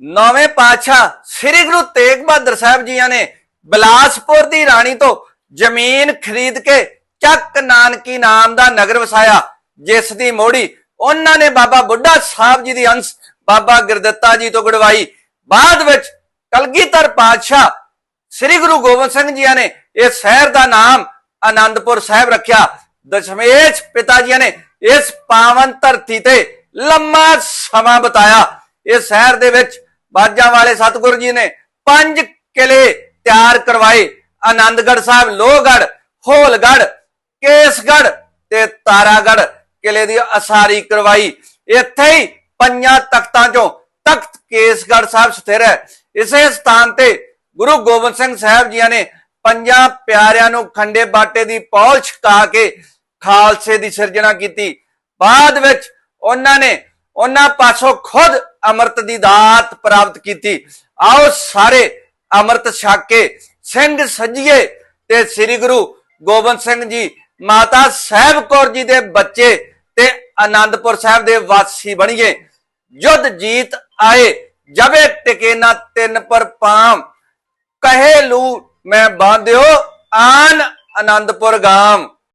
ਨੌਵੇਂ ਪਾਤਸ਼ਾਹ ਸ੍ਰੀ ਗੁਰੂ ਤੇਗ ਬਹਾਦਰ ਸਾਹਿਬ ਜੀਆਂ ਨੇ ਬਿਲਾਸਪੁਰ ਦੀ ਰਾਣੀ ਤੋਂ ਜ਼ਮੀਨ ਖਰੀਦ ਕੇ ਚੱਕ ਨਾਨਕੀ ਨਾਮ ਦਾ ਨਗਰ ਵਸਾਇਆ, ਜਿਸ ਦੀ ਮੋੜੀ ਉਹਨਾਂ ਨੇ ਬਾਬਾ ਬੁੱਢਾ ਸਾਹਿਬ ਜੀ ਦੀ ਅੰਸ਼, ਬਾਬਾ ਗੁਰਦਿੱਤਾ ਜੀ ਤੋਂ ਗੜਵਾਈ ਬਾਅਦ ਵਿੱਚ ਕਲਗੀਧਰ ਪਾਤਸ਼ਾਹ ਸ੍ਰੀ ਗੁਰੂ ਗੋਬਿੰਦ ਸਿੰਘ ਜੀ ਨੇ ਇਸ ਸ਼ਹਿਰ ਦਾ ਨਾਮ ਆਨੰਦਪੁਰ ਸਾਹਿਬ ਰੱਖਿਆ। ਦਸ਼ਮੇਸ਼ ਪਿਤਾ ਜੀ ਨੇ ਇਸ ਪਾਵਨ ਧਰਤੀ ਤੇ ਲੰਮਾ ਸਮਾਂ ਬਿਤਾਇਆ। ਇਸ ਸ਼ਹਿਰ ਦੇ ਵਿੱਚ ਬਾਜਾਂ ਵਾਲੇ ਸਤਿਗੁਰੂ ਜੀ ਨੇ ਪੰਜ ਕਿਲੇ ਤਿਆਰ ਕਰਵਾਏ। ਆਨੰਦਗੜ੍ਹ ਸਾਹਿਬ, ਲੋਹਗੜ੍ਹ, ਹੋਲਗੜ੍ਹ, ਕੇਸਗੜ੍ਹ ਤੇ ਤਾਰਾਗੜ੍ਹ ਕਿਲੇ ਦੀ ਅਸਾਰੀ ਕਰਵਾਈ। ਇੱਥੇ ਹੀ ਪੰਜਾਂ ਤਖਤਾਂ ਚੋਂ ਤਖਤ ਕੇਸਗੜ੍ਹ ਸਾਹਿਬ ਸਥਿਰ ਹੈ। ਇਸੇ ਸਥਾਨ ਤੇ ਗੁਰੂ ਗੋਬਿੰਦ ਸਿੰਘ ਸਾਹਿਬ ਜੀਆਂ ਨੇ ਪੰਜਾਂ ਪਿਆਰਿਆਂ ਨੂੰ ਖੰਡੇ ਬਾਟੇ ਦੀ ਪੌਲ ਛਕਾ ਕੇ ਖਾਲਸੇ ਦੀ ਸਿਰਜਣਾ ਕੀਤੀ। ਬਾਅਦ ਵਿੱਚ ਉਹਨਾਂ ਨੇ ਉਹਨਾਂ ਪਾਸੋਂ ਖੁਦ ਅੰਮ੍ਰਿਤ ਦੀ ਦਾਤ ਪ੍ਰਾਪਤ ਕੀਤੀ। ਆਓ ਸਾਰੇ ਅੰਮ੍ਰਿਤ ਛਕ ਕੇ ਸਿੰਘ ਸੱਜੀਏ ਤੇ ਸ੍ਰੀ ਗੁਰੂ ਗੋਬਿੰਦ ਸਿੰਘ ਜੀ, ਮਾਤਾ ਸਾਹਿਬ ਕੌਰ ਜੀ ਦੇ ਬੱਚੇ ਤੇ ਆਨੰਦਪੁਰ ਸਾਹਿਬ ਦੇ ਵਾਸੀ ਬਣੀਏ। ਜੁਦ ਜੀਤ ਆਏ, ਜਵੇ ਟਿਕੇ ਨਾ ਤਿੰਨ ਪਰ ਪਾਮ ਕਹੇ ਲੂ ਮੈਂ ਬਾਂਧਿਓ ਆਨ ਆਨੰਦਪੁਰ ਗਾਮ।